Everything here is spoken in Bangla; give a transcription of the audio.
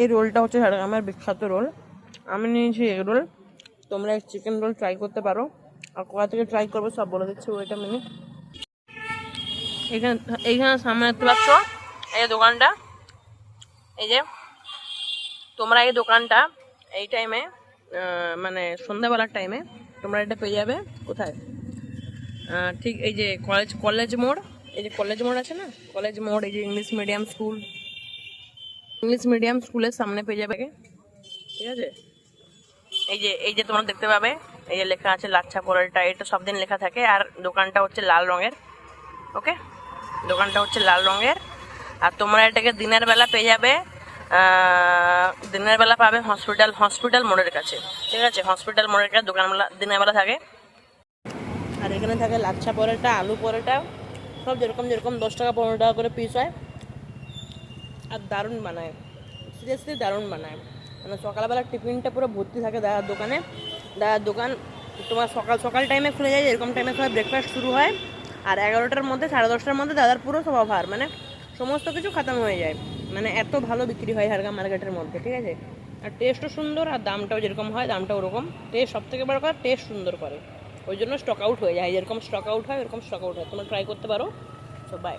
এই রোলটা হচ্ছে ঝাড়গ্রামের বিখ্যাত রোল। আমি নিয়েছি এগ রোল। তোমরা চিকেন রোল ট্রাই করতে পারো। আর কোথা থেকে ট্রাই করব সব বলে দিচ্ছি ওইটা মিনিট এখানে এইখানে সামনে দেখতে পাচ্ছ? এই দোকানটা। এই যে তোমরা এই দোকানটা এই টাইমে মানে সন্ধ্যাবেলার টাইমে তোমরা এটা পেয়ে যাবে। কোথায়? ঠিক এই যে কলেজ কলেজ মোড়। এই যে কলেজ মোড় আছে না? কলেজ মোড়, এই যে English medium school English medium স্কুলের সামনে পেয়ে যাবে ঠিক আছে? এই যে এই যে তোমরা দেখতে পাবে, এই যে লেখা আছে লাচ্ছা পরোটা এটা সব দিন লেখা থাকে। আর দোকানটা হচ্ছে লাল রঙের, ওকে? দোকানটা হচ্ছে লাল রঙের। আর তোমরা এটাকে দিনের বেলা পেয়ে যাবে দিনের বেলা পাবে হসপিটাল হসপিটাল মোড়ের কাছে। ঠিক আছে? হসপিটাল মোড়ের কাছে দোকানবেলা দিনের বেলা থাকে। আর এখানে থাকে লাচ্ছা পরোটা, আলু পরোটা। সব যেরকম যেরকম দশ টাকা, পনেরো টাকা করে পিস হয়। আর দারুণ বানায়। সিরিয়াসলি দারুণ বানায়। মানে সকালবেলা টিফিনটা পুরো ভর্তি থাকে দাদার দোকানে। দাদার দোকান তোমার সকাল সকাল টাইমে খুলে যায় এরকম টাইমে সবাই ব্রেকফাস্ট শুরু হয়। আর এগারোটার মধ্যে, সাড়ে দশটার মধ্যে দাদার পুরো সব অফার মানে সমস্ত কিছু খতম হয়ে যায়। মানে এত ভালো বিক্রি হয় ঝাড়গ্রাম মার্কেটের মধ্যে, ঠিক আছে? আর টেস্টও সুন্দর, আর দামটাও যেরকম হয়, দামটাও ওরকম। টেস্ট সব থেকে বড় কথা টেস্ট সুন্দর করে। ওই জন্য স্টক আউট হয়ে যায়। যেরকম স্টক আউট হয় এরকম স্টক আউট হয়। তোমরা ট্রাই করতে পারো। সব বাই